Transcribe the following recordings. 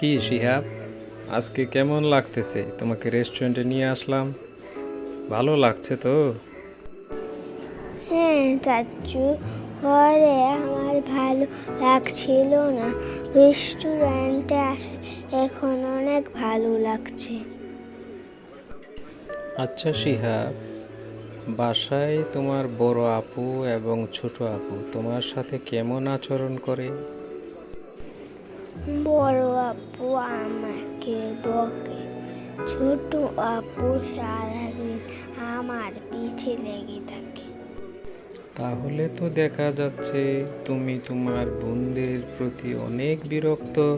কি শিহাব? আজকে কেমন লাগতেছে? তোমাকে রেস্টুরেন্টে নিয়ে আসলাম। ভালো লাগছে তো? হ্যাঁ চাচু। ঘরে আমার ভালো লাগছিল না। রেস্টুরেন্টে আসে এখন অনেক ভালো লাগছে। আচ্ছা শিহাব। বাসায় তোমার বড় আপু এবং ছোট আপু তোমার সাথে কেমন আচরণ করে? বড় আপু আমাকে বকে। ছোট আপু সারাদিন আমার পিছে লেগে থাকে। তাহলে তো দেখা যাচ্ছে তুমি তোমার বোনদের প্রতি অনেক বিরক্ত।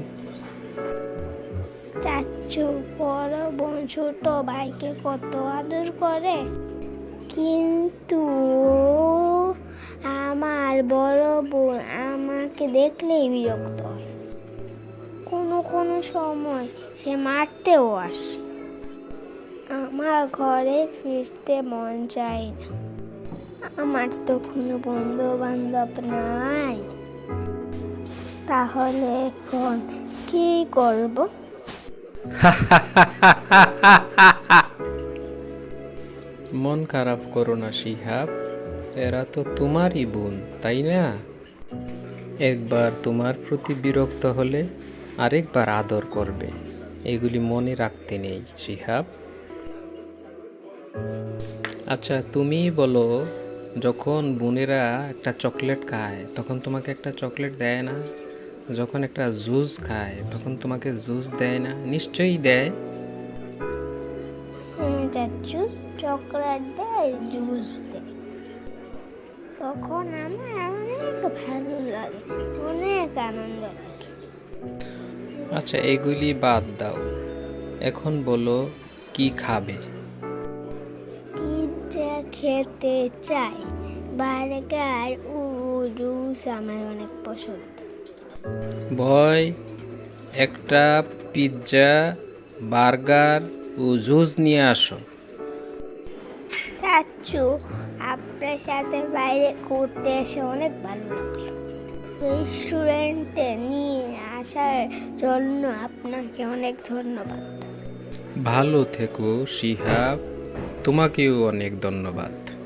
চাচু বড় বোন ছোট ভাইকে কত আদর করে? কিন্তু আমার বড় বোন আমাকে দেখলেই বিরক্ত হয়। কোনো কোনো সময় সে মারতেও আসে। আমার ঘরে ফিরতে মন চায় না। আমার তো কোনো বন্ধু বান্ধব নাই। তাহলে এখন কি করব? মন খারাপ করো না, শিহাব। এরা তো তোমারই বোন, তাই না? একবার তোমার প্রতি বিরক্ত হলে আরেকবার আদর করবে। এগুলি মনে রাখতে নেই, শিহাব। আচ্ছা তুমি বলো, যখন বোনেরা একটা চকলেট খায়, তখন তোমাকে একটা চকলেট দেয় না? যখন একটা জুস খায়, তখন তোমাকে জুস দেয় না? নিশ্চয়ই দেয়। চকলেট দেয়, জুস দেয়। তখন আমার অনেক ভালো লাগে, অনেক আনন্দ লাগে। আচ্ছা এগুলি বাদ দাও। এখন বলো কি খাবে? পিৎজা খেতে চাই। বার্গার ও জুস আমার অনেক পছন্দ। ভয় একটা পিৎজা বার্গার ও জুস নিয়ে আসো। চাচু আপনার সাথে বাইরে ঘুরতে এসে অনেক ভালো লাগল। রেস্টুরেন্টে নিয়ে আসার জন্য আপনাকে অনেক ধন্যবাদ। ভালো থেকো শিহাব। তোমাকেও অনেক ধন্যবাদ।